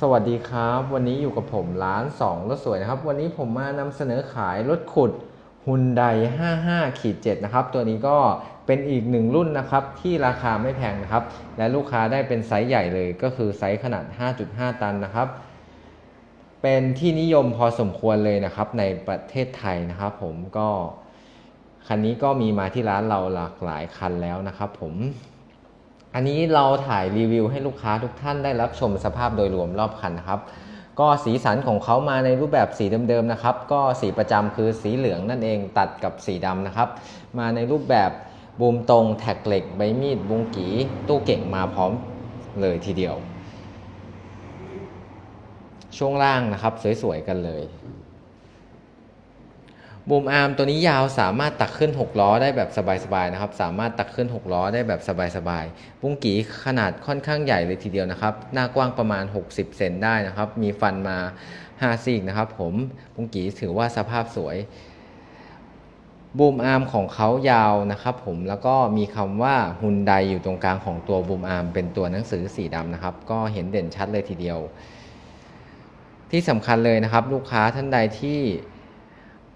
สวัสดีครับ วันนี้อยู่กับผมร้าน2รถสวยนะครับ วันนี้ผมมานำเสนอขายรถขุด Hyundai 55ขีด7นะครับ ตัวนี้ก็เป็นอีกหนึ่งรุ่นนะครับ ที่ราคาไม่แพงนะครับ และลูกค้าได้เป็นไซส์ใหญ่เลย ก็คือไซส์ขนาด 5.5 ตันนะครับ เป็นที่นิยมพอสมควรเลยนะครับ ในประเทศไทยนะครับ ผมก็คันนี้ก็มีมาที่ร้านเราหลากหลายคันแล้วนะครับ ผม อันนี้เราถ่ายรีวิวให้ลูกค้าทุกท่านได้รับชมสภาพโดยรวมรอบคันนะครับ ก็สีสันของเขามาในรูปแบบสีเดิมๆนะครับ ก็สีประจำคือสีเหลืองนั่นเองตัดกับสีดำนะครับ มาในรูปแบบบูมตรงแท็กเหล็กใบมีดบุงกีตู้เก่งมาพร้อมเลยทีเดียว ช่วงล่างนะครับ สวยๆกันเลย บูมอาร์มตัวนี้ยาวสามารถตักขึ้น 6 ล้อได้แบบสบายๆนะครับ สามารถตักขึ้น 6 ล้อได้แบบสบายๆบุ้งกีขนาดค่อนข้างใหญ่เลยทีเดียวนะครับ หน้ากว้างประมาณ 60 เซนได้นะครับ มีฟันมา 5 ซีกนะครับ ผมบุ้งกีถือว่าสภาพสวยบูมอาร์มของเขายาวนะครับผมแล้วก็มีคำว่าฮุนไดอยู่ตรงกลางของตัวบูมอาร์มเป็นตัวหนังสือสีดำนะครับ ก็เห็นเด่นชัดเลยทีเดียว ที่สำคัญเลยนะครับ ลูกค้าท่านใดที่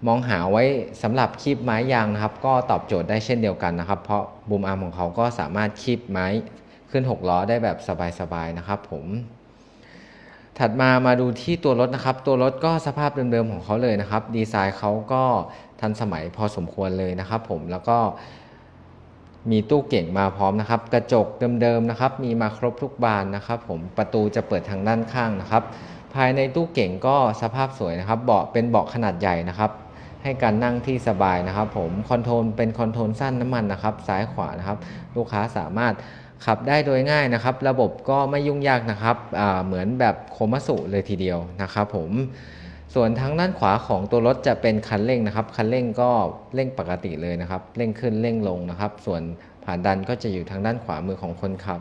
มองหาไว้สำหรับคีบไม้ยางนะครับ ก็ตอบโจทย์ได้เช่นเดียวกันนะครับ เพราะบูมอาร์มของเขาก็สามารถคีบไม้ขึ้น 6 ล้อได้แบบสบายๆนะครับ ผม ถัดมามาดูที่ตัวรถนะครับ ตัวรถก็สภาพเดิมๆของเขาเลยนะครับ ดีไซน์เขาก็ทันสมัยพอสมควรเลยนะครับ ผมแล้วก็มีตู้เก่งมาพร้อมนะครับ กระจกเดิมๆนะครับ มีมาครบทุกบานนะครับ ผมประตูจะเปิดทางด้านข้างนะครับ ภายในตู้เก่งก็สภาพสวยนะครับ เบาะเป็นเบาะขนาดใหญ่นะครับ ให้การนั่งที่สบายนะครับ ผมคอนโทรลเป็นคอนโทรลสั้นน้ำมันนะครับ ซ้ายขวานะครับ ลูกค้าสามารถขับได้โดยง่ายนะครับ ระบบก็ไม่ยุ่งยากนะครับเหมือนแบบโคมัสุเลยทีเดียวนะครับ ผมส่วนทางด้านขวาของตัวรถจะเป็นคันเร่งนะครับ คันเร่งก็เร่งปกติเลยนะครับ เร่งขึ้นเร่งลงนะครับ ส่วนผ่านดันก็จะอยู่ทางด้านขวามือของคนขับ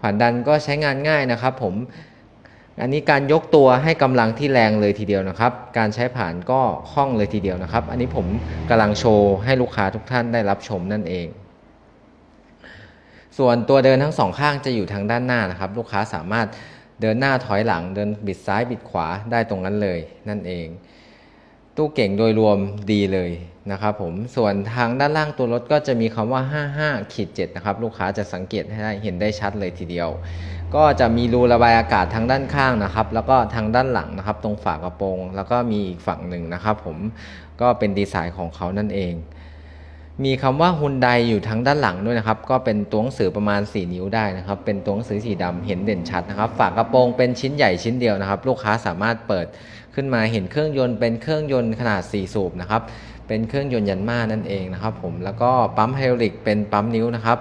ผ่านดันก็ใช้งานง่ายนะครับ ผม อันนี้การยกตัวให้กำลังที่แรงเลยทีเดียวนะครับ การใช้ผ่านก็คล่องเลยทีเดียวนะครับ อันนี้ผมกำลังโชว์ให้ลูกค้าทุกท่านได้รับชมนั่นเอง ส่วนตัวเดินทั้งสองข้างจะอยู่ทางด้านหน้านะครับ ลูกค้าสามารถเดินหน้าถอยหลังเดินบิดซ้ายบิดขวาได้ตรงนั้นเลยนั่นเอง ตู้เก่งโดยรวมดีเลยนะครับผมส่วนทางด้านล่างตัวรถก็จะมีคำว่า 55ขีด7นะครับลูกค้าจะสังเกตให้ได้เห็นได้ชัดเลยทีเดียว ก็จะมีรูระบายอากาศทางด้านข้างนะครับ แล้วก็ทางด้านหลังนะครับ ตรงฝากระโปรง แล้วก็มีอีกฝั่งหนึ่งนะครับ ผมก็เป็นดีไซน์ของเขานั่นเอง มีคำว่าฮุนไดอยู่ทั้งด้านหลังด้วยนะครับ ก็เป็นตัวหนังสือประมาณ 4 นิ้วได้นะครับ เป็นตัวหนังสือสีดำเห็นเด่นชัดนะครับ ฝากระโปรงเป็นชิ้นใหญ่ชิ้นเดียวนะครับ ลูกค้าสามารถเปิดขึ้นมาเห็นเครื่องยนต์เป็นเครื่องยนต์ขนาด 4 สูบนะครับ เป็นเครื่องยนต์ยันมานั่นเองนะครับ ผม แล้วก็ปั๊มไฮดรอลิกเป็นปั๊มนิ้วนะครับ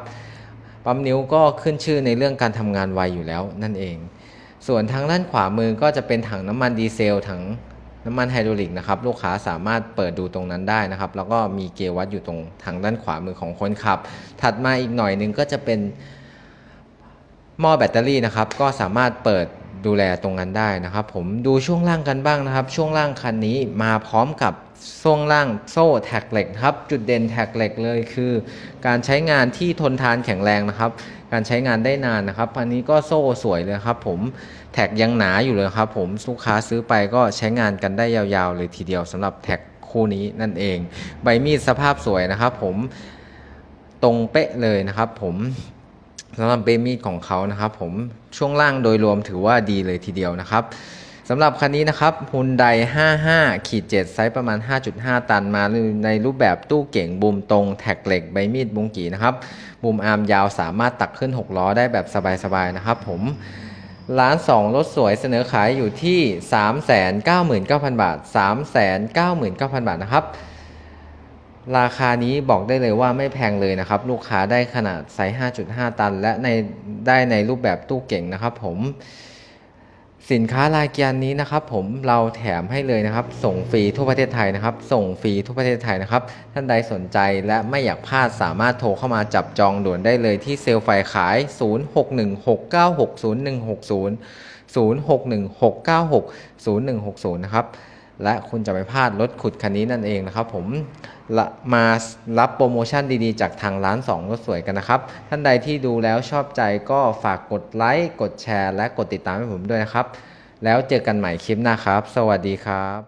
ปั๊มนิ้วก็ขึ้นชื่อในเรื่องการทำงานไวอยู่แล้วนั่นเอง ส่วนทางด้านขวามือก็จะเป็นถังน้ำมันดีเซลถัง น้ำมันไฮดรอลิกนะครับลูกค้าสามารถเปิดดูตรงนั้นได้นะครับ แล้วก็มีเกียร์วัดอยู่ตรงทางด้านขวามือของคนขับ ถัดมาอีกหน่อยหนึงก็จะเป็นหม้อแบตเตอรี่นะครับก็สามารถเปิดดูแลตรงนั้นได้นะครับ ผมดูช่วงล่างกันบ้างนะครับ ช่วงล่างคันนี้มาพร้อมกับ ช่วงล่างโซ่แท็กเหล็กครับ จุดเด่นแท็กเหล็กเลยคือ การใช้งานที่ทนทานแข็งแรงนะครับ การใช้งานได้นานนะครับอันนี้ก็โซ่สวยเลยครับผมแท็กยังหนาอยู่เลยครับผมลูกค้าซื้อไปก็ใช้งานกันได้ยาวๆเลยทีเดียวสำหรับแท็กคู่นี้นั่นเอง ใบมีดสภาพสวยนะครับ ผมตรงเป๊ะเลยนะครับ ผมสำหรับเบมีดของเขานะครับ ผมช่วงล่างโดยรวมถือว่าดีเลยทีเดียวนะครับ สำหรับคันนี้นะครับ Hyundai 55ขีด7ไซส์ประมาณ 5.5 ตันมาในรูปแบบตู้เก่งบูมตรงแท็กเหล็กใบมีดบุงกีนะครับบูมอาร์มยาวสามารถตักขึ้น 6 ล้อได้แบบสบายๆนะครับผมร้าน2รถสวยเสนอขายอยู่ที่ 399,000 บาท 399,000 บาทนะครับ ราคานี้บอกได้เลยว่าไม่แพงเลยนะครับ ลูกค้าได้ขนาดไซส์ 5.5 ตัน และในได้ในรูปแบบตู้เก่งนะครับผม สินค้าลายเกียนนี้นะครับ ผมเราแถมให้เลยนะครับ ส่งฟรีทั่วประเทศไทยนะครับ ส่งฟรีทั่วประเทศไทยนะครับ ท่านใดสนใจและไม่อยากพลาดสามารถโทรเข้ามาจับจองด่วนได้เลยที่เซลล์ไฟขาย 0616960160 0616960160 นะครับ และคุณจะไม่พลาดรถขุดคันนี้นั่นเองนะครับผมมารับโปรโมชั่นดีๆ จากทางร้าน 2 รถสวยกันนะครับ ท่านใดที่ดูแล้วชอบใจก็ฝากกดไลค์กดแชร์ และกดติดตามให้ผมด้วยนะครับ แล้วเจอกันใหม่คลิปหน้าครับ สวัสดีครับ